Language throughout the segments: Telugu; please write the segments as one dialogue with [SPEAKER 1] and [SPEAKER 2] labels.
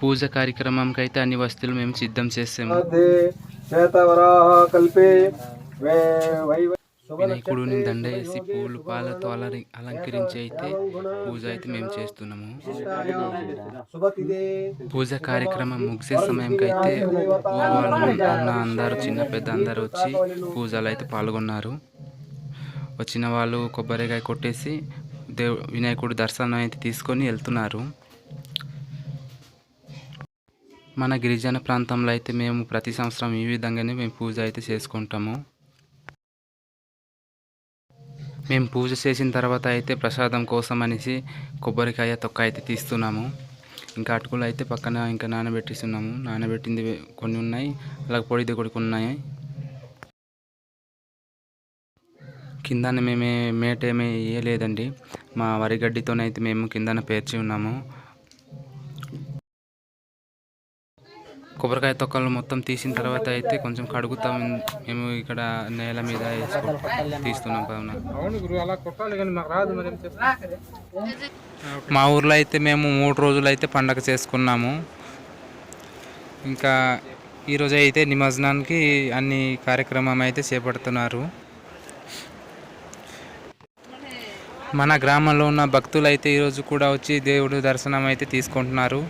[SPEAKER 1] పూజ కార్యక్రమంకి అయితే అన్ని వస్తువులు మేము సిద్ధం చేసాము వినాయకుడిని దండ వేసి పూలు పాలతో అలరి అలంకరించి అయితే పూజ అయితే మేము చేస్తున్నాము. పూజ కార్యక్రమం ముగిసే సమయంకి అయితే అన్న అందరూ చిన్న పెద్ద అందరూ వచ్చి పూజలు అయితే పాల్గొన్నారు. వచ్చిన వాళ్ళు కొబ్బరికాయ కొట్టేసి దేవు వినాయకుడు దర్శనం అయితే తీసుకొని వెళ్తున్నారు. మన గిరిజన ప్రాంతంలో అయితే మేము ప్రతి సంవత్సరం ఈ విధంగానే మేము పూజ అయితే చేసుకుంటాము. మేము పూజ చేసిన తర్వాత అయితే ప్రసాదం కోసం అనేసి కొబ్బరికాయ తొక్క అయితే తీస్తున్నాము. ఇంకా అటుకులు అయితే పక్కన ఇంకా నానబెట్టిస్తున్నాము. నానబెట్టింది కొన్ని ఉన్నాయి అలాగే పొడిది కూడా ఉన్నాయి. కిందన మేమే మేట ఏమీ వేయలేదండి. మా వరిగడ్డితోనైతే మేము కిందన పేర్చి ఉన్నాము. కొబ్బరికాయ తొక్కలు మొత్తం తీసిన తర్వాత అయితే కొంచెం కడుగుతాం. మేము ఇక్కడ నేల మీద తీస్తున్నాం కావున మా ఊర్లో అయితే మేము మూడు రోజులు అయితే పండగ చేసుకున్నాము. ఇంకా ఈరోజు అయితే నిమజ్జనానికి అన్ని కార్యక్రమం అయితే చేపడుతున్నారు. మన గ్రామంలో ఉన్న భక్తులు అయితే ఈరోజు కూడా వచ్చి దేవుడు దర్శనం అయితే తీసుకుంటున్నారు.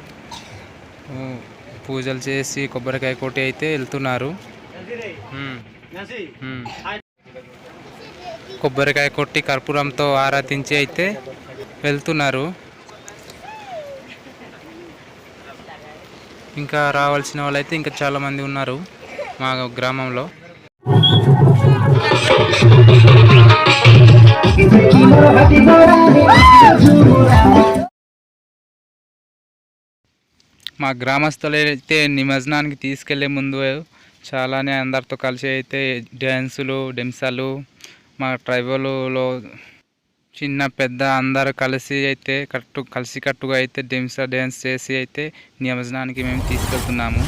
[SPEAKER 1] పూజలు చేసి కొబ్బరికాయ కొట్టి అయితే వెళ్తున్నారు. కొబ్బరికాయ కొట్టి కర్పూరంతో ఆరాధించి అయితే వెళ్తున్నారు. ఇంకా రావాల్సిన వాళ్ళైతే ఇంకా చాలా మంది ఉన్నారు మా గ్రామంలో. మా గ్రామస్తులైతే నిమజ్జనానికి తీసుకెళ్ళే ముందు చాలానే అందరితో కలిసి అయితే డ్యాన్సులు డెంసాలు మా ట్రైబల్లో చిన్న పెద్ద అందరూ కలిసి అయితే కట్టు కలిసి కట్టుగా అయితే డెంసా డ్యాన్స్ చేసి అయితే నిమజ్జనానికి మేము తీసుకెళ్తున్నాము.